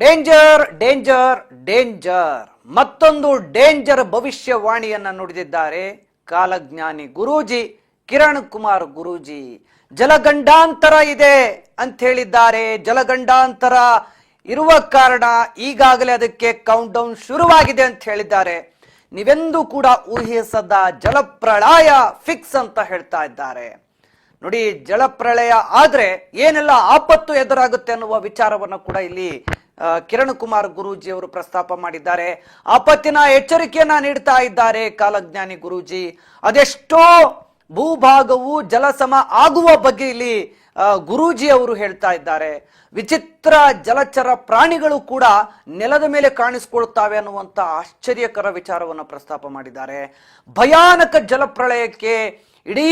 Danger danger danger ಮತ್ತೊಂದು danger ಭವಿಷ್ಯವಾಣಿಯನ್ನ ನುಡಿದಿದ್ದಾರೆ ಕಾಲಜ್ಞಾನಿ ಗುರೂಜಿ, ಕಿರಣ್ ಕುಮಾರ್ ಗುರೂಜಿ. ಜಲಗಂಡಾಂತರ ಇದೆ ಅಂತ ಹೇಳಿದ್ದಾರೆ. ಜಲಗಂಡಾಂತರ ಇರುವ ಕಾರಣ ಈಗಾಗಲೇ ಅದಕ್ಕೆ ಕೌಂಟ್ ಡೌನ್ ಶುರುವಾಗಿದೆ ಅಂತ ಹೇಳಿದ್ದಾರೆ. ನೀವೆಂದು ಕೂಡ ಊಹಿಸದ ಜಲಪ್ರಳಯ ಫಿಕ್ಸ್ ಅಂತ ಹೇಳ್ತಾ ಇದ್ದಾರೆ. ನೋಡಿ, ಜಲಪ್ರಳಯ ಆದ್ರೆ ಏನೆಲ್ಲ ಆಪತ್ತು ಎದುರಾಗುತ್ತೆ ಅನ್ನುವ ವಿಚಾರವನ್ನು ಕೂಡ ಇಲ್ಲಿ ಕಿರಣ್ ಕುಮಾರ್ ಗುರೂಜಿ ಅವರು ಪ್ರಸ್ತಾಪ ಮಾಡಿದ್ದಾರೆ. ಆಪತ್ತಿನ ಎಚ್ಚರಿಕೆಯನ್ನ ನೀಡ್ತಾ ಇದ್ದಾರೆ ಕಾಲಜ್ಞಾನಿ ಗುರೂಜಿ. ಅದೆಷ್ಟೋ ಭೂಭಾಗವು ಜಲಸಮ ಆಗುವ ಬಗ್ಗೆ ಇಲ್ಲಿ ಗುರೂಜಿ ಅವರು ಹೇಳ್ತಾ ಇದ್ದಾರೆ. ವಿಚಿತ್ರ ಜಲಚರ ಪ್ರಾಣಿಗಳು ಕೂಡ ನೆಲದ ಮೇಲೆ ಕಾಣಿಸ್ಕೊಳ್ತಾವೆ ಅನ್ನುವಂತ ಆಶ್ಚರ್ಯಕರ ವಿಚಾರವನ್ನು ಪ್ರಸ್ತಾಪ ಮಾಡಿದ್ದಾರೆ. ಭಯಾನಕ ಜಲಪ್ರಳಯಕ್ಕೆ ಇಡೀ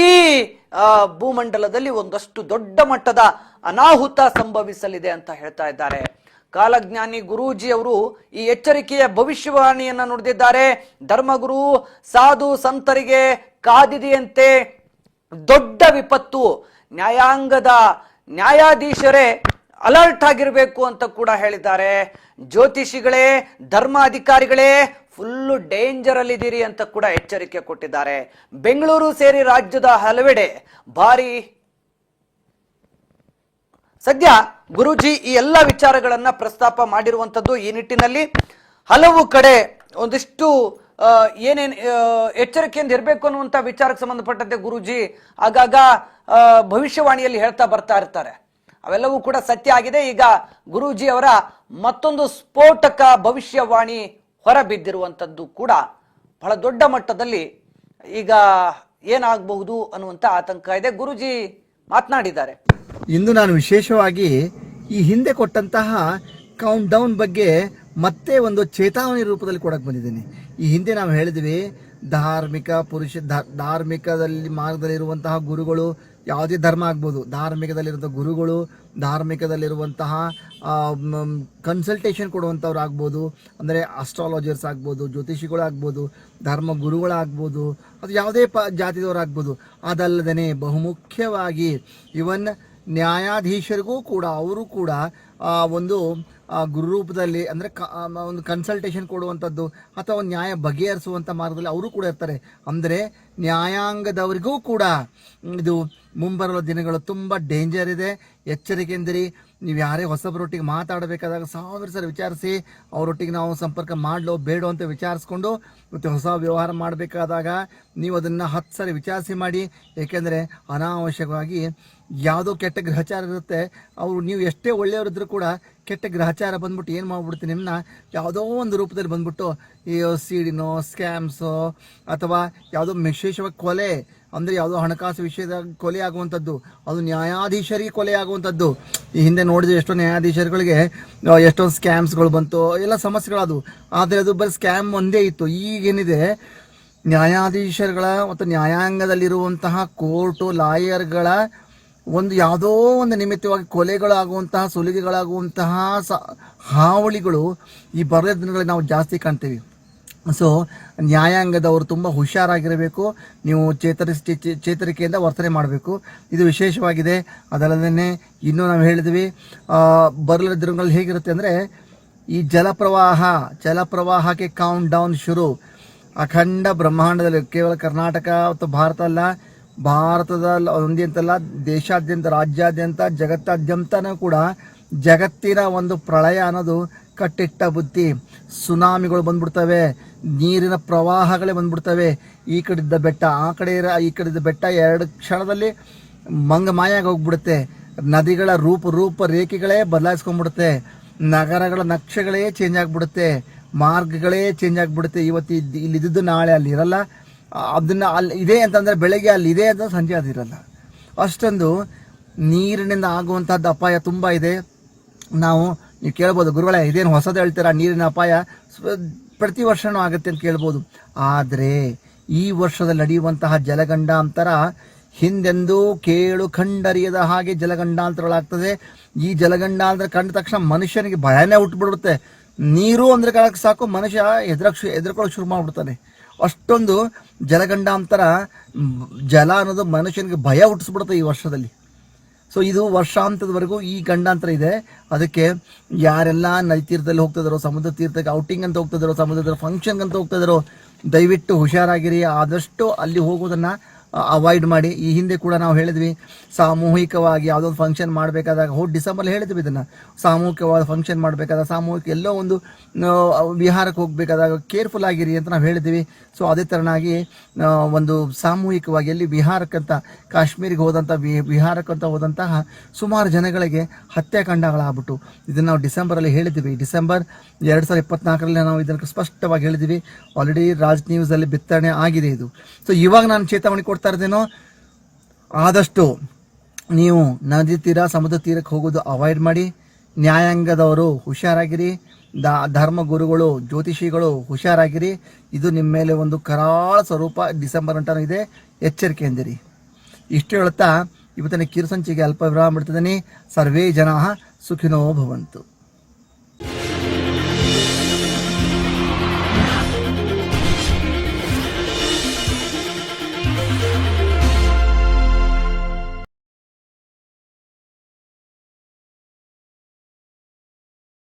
ಭೂಮಂಡಲದಲ್ಲಿ ಒಂದಷ್ಟು ದೊಡ್ಡ ಮಟ್ಟದ ಅನಾಹುತ ಸಂಭವಿಸಲಿದೆ ಅಂತ ಹೇಳ್ತಾ ಇದ್ದಾರೆ. ಕಾಲಜ್ಞಾನಿ ಗುರೂಜಿ ಅವರು ಈ ಎಚ್ಚರಿಕೆಯ ಭವಿಷ್ಯವಾಣಿಯನ್ನು ನುಡಿದಿದ್ದಾರೆ. ಧರ್ಮಗುರು, ಸಾಧು ಸಂತರಿಗೆ ಕಾದಿದೆಯಂತೆ ದೊಡ್ಡ ವಿಪತ್ತು. ನ್ಯಾಯಾಂಗದ ನ್ಯಾಯಾಧೀಶರೇ ಅಲರ್ಟ್ ಆಗಿರಬೇಕು ಅಂತ ಕೂಡ ಹೇಳಿದ್ದಾರೆ. ಜ್ಯೋತಿಷಿಗಳೇ ಧರ್ಮ ಅಧಿಕಾರಿಗಳೇ ಫುಲ್ಲು ಡೇಂಜರ್ ಅಲ್ಲಿದ್ದೀರಿ ಅಂತ ಕೂಡ ಎಚ್ಚರಿಕೆ ಕೊಟ್ಟಿದ್ದಾರೆ. ಬೆಂಗಳೂರು ಸೇರಿ ರಾಜ್ಯದ ಹಲವೆಡೆ ಭಾರಿ ಸದ್ಯ ಗುರುಜಿ ಈ ಎಲ್ಲ ವಿಚಾರಗಳನ್ನ ಪ್ರಸ್ತಾಪ ಮಾಡಿರುವಂಥದ್ದು ಈ ನಿಟ್ಟಿನಲ್ಲಿ. ಹಲವು ಕಡೆ ಒಂದಿಷ್ಟು ಏನೇನು ಎಚ್ಚರಿಕೆಯಿಂದ ಇರಬೇಕು ಅನ್ನುವಂಥ ವಿಚಾರಕ್ಕೆ ಸಂಬಂಧಪಟ್ಟಂತೆ ಗುರುಜಿ ಆಗಾಗ ಭವಿಷ್ಯವಾಣಿಯಲ್ಲಿ ಹೇಳ್ತಾ ಬರ್ತಾ ಇರ್ತಾರೆ. ಅವೆಲ್ಲವೂ ಕೂಡ ಸತ್ಯ ಆಗಿದೆ. ಈಗ ಗುರೂಜಿ ಅವರ ಮತ್ತೊಂದು ಸ್ಫೋಟಕ ಭವಿಷ್ಯವಾಣಿ ಹೊರಬಿದ್ದಿರುವಂಥದ್ದು ಕೂಡ ಬಹಳ ದೊಡ್ಡ ಮಟ್ಟದಲ್ಲಿ ಈಗ ಏನಾಗಬಹುದು ಅನ್ನುವಂಥ ಆತಂಕ ಇದೆ. ಗುರೂಜಿ ಮಾತನಾಡಿದ್ದಾರೆ. ಇಂದು ನಾನು ವಿಶೇಷವಾಗಿ ಈ ಹಿಂದೆ ಕೊಟ್ಟಂತಹ ಕೌಂಟ್ ಡೌನ್ ಬಗ್ಗೆ ಮತ್ತೆ ಒಂದು ಚೇತಾವಣಿ ರೂಪದಲ್ಲಿ ಕೊಡಕ್ಕೆ ಬಂದಿದ್ದೀನಿ. ಈ ಹಿಂದೆ ನಾವು ಹೇಳಿದ್ವಿ, ಧಾರ್ಮಿಕ ಪುರುಷ ಧಾರ್ಮಿಕದಲ್ಲಿ ಧಾರ್ಮಿಕದಲ್ಲಿ ಮಾರ್ಗದಲ್ಲಿರುವಂತಹ ಗುರುಗಳು ಯಾವುದೇ ಧರ್ಮ ಆಗ್ಬೋದು. ಧಾರ್ಮಿಕದಲ್ಲಿರುವಂಥ ಗುರುಗಳು, ಧಾರ್ಮಿಕದಲ್ಲಿರುವಂತಹ ಕನ್ಸಲ್ಟೇಷನ್ ಕೊಡುವಂಥವ್ರು ಆಗ್ಬೋದು. ಅಂದರೆ ಅಸ್ಟ್ರಾಲಜರ್ಸ್ ಆಗ್ಬೋದು ಜ್ಯೋತಿಷಿಗಳಾಗ್ಬೋದು ಧರ್ಮ ಗುರುಗಳಾಗ್ಬೋದು ಅದು ಯಾವುದೇ ಪ ಜಾತಿದವರಾಗ್ಬೋದು ಅದಲ್ಲದೇ ಬಹುಮುಖ್ಯವಾಗಿ ಇವನ್ ನ್ಯಾಯಾಧೀಶರಿಗೂ ಕೂಡ, ಅವರು ಕೂಡ ಒಂದು ಗುರುರೂಪದಲ್ಲಿ ಅಂದರೆ ಕ ಆ, ಒಂದು ಕನ್ಸಲ್ಟೇಷನ್ ಕೊಡುವಂಥದ್ದು ಅಥವಾ ನ್ಯಾಯ ಬಗೆಹರಿಸುವಂಥ ಮಾರ್ಗದಲ್ಲಿ ಅವರು ಕೂಡ ಇರ್ತಾರೆ. ಅಂದರೆ ನ್ಯಾಯಾಂಗದವರಿಗೂ ಕೂಡ ಇದು ಮುಂಬರುವ ದಿನಗಳು ತುಂಬ ಡೇಂಜರ್ ಇದೆ. ಎಚ್ಚರಿಕೆಯಿಂದಿರಿ ನೀವು ಯಾರೇ ಹೊಸಬರೊಟ್ಟಿಗೆ ಮಾತಾಡಬೇಕಾದಾಗ ಸಾವಿರ ಸರಿ ವಿಚಾರಿಸಿ ಅವರೊಟ್ಟಿಗೆ ನಾವು ಸಂಪರ್ಕ ಮಾಡಲೋ ಬೇಡೋ ಅಂತ ವಿಚಾರಿಸ್ಕೊಂಡು ಮತ್ತು ಹೊಸ ವ್ಯವಹಾರ ಮಾಡಬೇಕಾದಾಗ ನೀವು ಅದನ್ನು ಹತ್ತು ಸರಿ ವಿಚಾರಿಸಿ ಮಾಡಿ ಏಕೆಂದರೆ ಅನಾವಶ್ಯಕವಾಗಿ ಯಾವುದೋ ಕೆಟ್ಟ ಗ್ರಹಚಾರ ಇರುತ್ತೆ. ಅವರು ನೀವು ಎಷ್ಟೇ ಒಳ್ಳೆಯವರಿದ್ರೂ ಕೂಡ ಕೆಟ್ಟ ಗ್ರಹಚಾರ ಬಂದ್ಬಿಟ್ಟು ಏನು ಮಾಡ್ಬಿಡ್ತೀನಿ? ನಿಮ್ಮನ್ನ ಯಾವುದೋ ಒಂದು ರೂಪದಲ್ಲಿ ಬಂದ್ಬಿಟ್ಟು ಈ ಸೀಡಿನೋ, ಸ್ಕ್ಯಾಮ್ಸೋ, ಅಥವಾ ಯಾವುದೋ ವಿಶೇಷವಾಗಿ ಕೊಲೆ, ಅಂದರೆ ಯಾವುದೋ ಹಣಕಾಸು ವಿಷಯದ ಕೊಲೆ ಆಗುವಂಥದ್ದು, ಅದು ನ್ಯಾಯಾಧೀಶರಿಗೆ ಕೊಲೆ ಆಗುವಂಥದ್ದು. ಈ ಹಿಂದೆ ನೋಡಿದ್ರೆ ಎಷ್ಟೋ ನ್ಯಾಯಾಧೀಶರುಗಳಿಗೆ ಎಷ್ಟೊಂದು ಸ್ಕ್ಯಾಮ್ಸ್ಗಳು ಬಂತು, ಎಲ್ಲ ಸಮಸ್ಯೆಗಳದು ಆದರೆ ಅದು ಬರೀ ಸ್ಕ್ಯಾಮ್ ಒಂದೇ ಇತ್ತು. ಈಗೇನಿದೆ ನ್ಯಾಯಾಧೀಶರುಗಳ ಮತ್ತು ನ್ಯಾಯಾಂಗದಲ್ಲಿರುವಂತಹ ಕೋರ್ಟು, ಲಾಯರ್ಗಳ ಒಂದು ಯಾವುದೋ ಒಂದು ನಿಮಿತ್ತವಾಗಿ ಕೊಲೆಗಳಾಗುವಂತಹ, ಸುಲಿಗೆಗಳಾಗುವಂತಹ ಸ, ಹಾವಳಿಗಳು ಈ ಬರದ ದಿನಗಳಲ್ಲಿ ನಾವು ಜಾಸ್ತಿ ಕಾಣ್ತೀವಿ. ಸೊ ನ್ಯಾಯಾಂಗದವರು ತುಂಬ ಹುಷಾರಾಗಿರಬೇಕು. ನೀವು ಚೇತರಿಸಿ ಚೇತರಿಕೆಯಿಂದ ವರ್ತನೆ ಮಾಡಬೇಕು. ಇದು ವಿಶೇಷವಾಗಿದೆ. ಅದಲ್ಲದೇ ಇನ್ನೂ ನಾವು ಹೇಳಿದ್ವಿ ಬರಲ ದಿನಗಳಲ್ಲಿ ಹೇಗಿರುತ್ತೆ ಅಂದರೆ, ಈ ಜಲಪ್ರವಾಹ, ಜಲಪ್ರವಾಹಕ್ಕೆ ಕೌಂಟ್ ಡೌನ್ ಶುರು. ಅಖಂಡ ಬ್ರಹ್ಮಾಂಡದಲ್ಲಿ ಕೇವಲ ಕರ್ನಾಟಕ ಮತ್ತು ಭಾರತ ಅಲ್ಲ ಭಾರತದ ಒಂದೇ ಅಂತಲ್ಲ ದೇಶಾದ್ಯಂತ, ರಾಜ್ಯಾದ್ಯಂತ, ಜಗತ್ತಾದ್ಯಂತನೂ ಕೂಡ ಜಗತ್ತಿನ ಒಂದು ಪ್ರಳಯ ಅನ್ನೋದು ಕಟ್ಟಿಟ್ಟ ಬುದ್ಧಿ. ಸುನಾಮಿಗಳು ಬಂದ್ಬಿಡ್ತವೆ, ನೀರಿನ ಪ್ರವಾಹಗಳೇ ಬಂದ್ಬಿಡ್ತವೆ. ಈ ಕಡೆದ ಬೆಟ್ಟ, ಆ ಕಡೆ ಇರೋ, ಈ ಕಡೆದ ಬೆಟ್ಟ ಎರಡು ಕ್ಷಣದಲ್ಲಿ ಮಂಗ ಮಾಯಾಗಿ ಹೋಗ್ಬಿಡುತ್ತೆ. ನದಿಗಳ ರೂಪ ರೂಪ ರೇಖೆಗಳೇ ಬದಲಾಯಿಸ್ಕೊಂಡ್ಬಿಡುತ್ತೆ. ನಗರಗಳ ನಕ್ಷೆಗಳೇ ಚೇಂಜ್ ಆಗಿಬಿಡುತ್ತೆ. ಮಾರ್ಗಗಳೇ ಚೇಂಜ್ ಆಗಿಬಿಡುತ್ತೆ. ಇವತ್ತು ಇಲ್ಲಿದ್ದು ನಾಳೆ ಅಲ್ಲಿ ಇರಲ್ಲ. ಅದನ್ನ ಅಲ್ಲಿ ಇದೆ ಅಂತಂದ್ರೆ ಬೆಳಗ್ಗೆ ಅಲ್ಲಿ ಇದೆ ಅಂತ ಸಂಜೆ ಅದಿರಲ್ಲ ಅಷ್ಟೊಂದು ನೀರಿನಿಂದ ಆಗುವಂತಹದ್ದು ಅಪಾಯ ತುಂಬ ಇದೆ. ನಾವು, ನೀವು ಕೇಳ್ಬೋದು, ಗುರುಗಳೇ, ಇದೇನು ಹೊಸದು ಹೇಳ್ತೀರಾ? ನೀರಿನ ಅಪಾಯ ಪ್ರತಿ ವರ್ಷನೂ ಆಗುತ್ತೆ ಅಂತ ಕೇಳ್ಬೋದು. ಆದರೆ ಈ ವರ್ಷದಲ್ಲಿ ನಡೆಯುವಂತಹ ಜಲಗಂಡಾಂತರ ಹಿಂದೆಂದೂ ಕೇಳು ಕಂಡರಿಯದ ಹಾಗೆ ಜಲಗಂಡಾಂತರಗಳಾಗ್ತದೆ. ಈ ಜಲಗಂಡಾಂತರ ಕಂಡ ತಕ್ಷಣ ಮನುಷ್ಯನಿಗೆ ಭಯನೇ ಹುಟ್ಟುಬಿಡುತ್ತೆ ನೀರು ಅಂದ್ರೆ ಕಾಲಕ್ಕೆ ಸಾಕು, ಮನುಷ್ಯ ಎದುರಕ್ಷ ಎದುರ್ಕೊಳ್ಳೋಕೆ ಶುರು ಮಾಡ್ಬಿಡ್ತಾನೆ. ಅಷ್ಟೊಂದು ಜಲಗಂಡಾಂತರ ಜಲ ಅನ್ನೋದು ಮನುಷ್ಯನಿಗೆ ಭಯ ಹುಟ್ಟಿಸ್ಬಿಡುತ್ತೆ ಈ ವರ್ಷದಲ್ಲಿ. ಸೊ ಇದು ವರ್ಷಾಂತದವರೆಗೂ ಈ ಗಂಡಾಂತರ ಇದೆ. ಅದಕ್ಕೆ ಯಾರೆಲ್ಲ ನದಿ ತೀರ್ಥದಲ್ಲಿ ಹೋಗ್ತಿದಾರೋ, ಸಮುದ್ರ ತೀರ್ಥಕ್ಕೆ ಔಟಿಂಗ್ ಅಂತ ಹೋಗ್ತಿದಾರೋ, ಸಮುದ್ರದ ಫಂಕ್ಷನ್ ಅಂತ ಹೋಗ್ತಿದಾರೋ, ದಯವಿಟ್ಟು ಹುಷಾರಾಗಿರಿ. ಆದಷ್ಟು ಅಲ್ಲಿ ಹೋಗೋದನ್ನ ಅವಾಯ್ಡ್ ಮಾಡಿ. ಈ ಹಿಂದೆ ಕೂಡ ನಾವು ಹೇಳಿದ್ವಿ, ಸಾಮೂಹಿಕವಾಗಿ ಯಾವುದೋ ಒಂದು ಫಂಕ್ಷನ್ ಮಾಡಬೇಕಾದಾಗ ಹೋಗಿ ಡಿಸೆಂಬರ್ ಹೇಳಿದ್ವಿ ಇದನ್ನು. ಸಾಮೂಹಿಕವಾದ ಫಂಕ್ಷನ್ ಮಾಡಬೇಕಾದಾಗ, ಸಾಮೂಹಿಕ ಎಲ್ಲೋ ಒಂದು ವಿಹಾರಕ್ಕೆ ಹೋಗಬೇಕಾದಾಗ ಕೇರ್ಫುಲ್ ಆಗಿರಿ ಅಂತ ನಾವು ಹೇಳಿದ್ವಿ. ಸೊ ಅದೇ ಥರನಾಗಿ ಒಂದು ಸಾಮೂಹಿಕವಾಗಿ ಎಲ್ಲಿ ವಿಹಾರಕ್ಕಂತ, ಕಾಶ್ಮೀರಿಗೆ ಹೋದಂಥ ವಿ, ವಿಹಾರಕ್ಕಂತ ಹೋದಂತಹ ಸುಮಾರು ಜನಗಳಿಗೆ ಹತ್ಯಾಕಾಂಡಗಳಾಗ್ಬಿಟ್ಟು ಇದನ್ನು ನಾವು ಡಿಸೆಂಬರಲ್ಲಿ ಹೇಳಿದ್ವಿ. ಡಿಸೆಂಬರ್ ಎರಡು ಸಾವಿರದ ಇಪ್ಪತ್ನಾಲ್ಕರಲ್ಲಿ ನಾವು ಇದನ್ನು ಸ್ಪಷ್ಟವಾಗಿ ಹೇಳಿದ್ವಿ. ಆಲ್ರೆಡಿ ರಾಜ್ ನ್ಯೂಸಲ್ಲಿ ಬಿತ್ತರಣೆ ಆಗಿದೆ ಇದು. ಸೊ ಇವಾಗ ನಾನು ಚೇತಾವಣೆ ಕೊಡ್ತಾ ಇರ್ತೀನೋ? ಆದಷ್ಟು ನೀವು ನದಿ ತೀರ, ಸಮುದ್ರ ತೀರಕ್ಕೆ ಹೋಗೋದು ಅವಾಯ್ಡ್ ಮಾಡಿ. ನ್ಯಾಯಾಂಗದವರು ಹುಷಾರಾಗಿರಿ. ದ ಧರ್ಮ ಗುರುಗಳು ಜ್ಯೋತಿಷಿಗಳು ಹುಷಾರಾಗಿರಿ. ಇದು ನಿಮ್ಮ ಮೇಲೆ ಒಂದು ಕರಾಳ ಸ್ವರೂಪ ಡಿಸೆಂಬರ್ ಅಂತಾನು ಇದೆ. ಎಚ್ಚರಿಕೆಯಿಂದಿರಿ ಇಷ್ಟು ಹೇಳುತ್ತಾ ಇವತ್ತಿನ ಕಿರುಸಂಚಿಗೆ ಅಲ್ಪ ವಿರಾಮ ಬಿಡ್ತಿದ್ದೀನಿ. ಸರ್ವೇ ಜನ ಸುಖಿನೋ ಭವಂತು.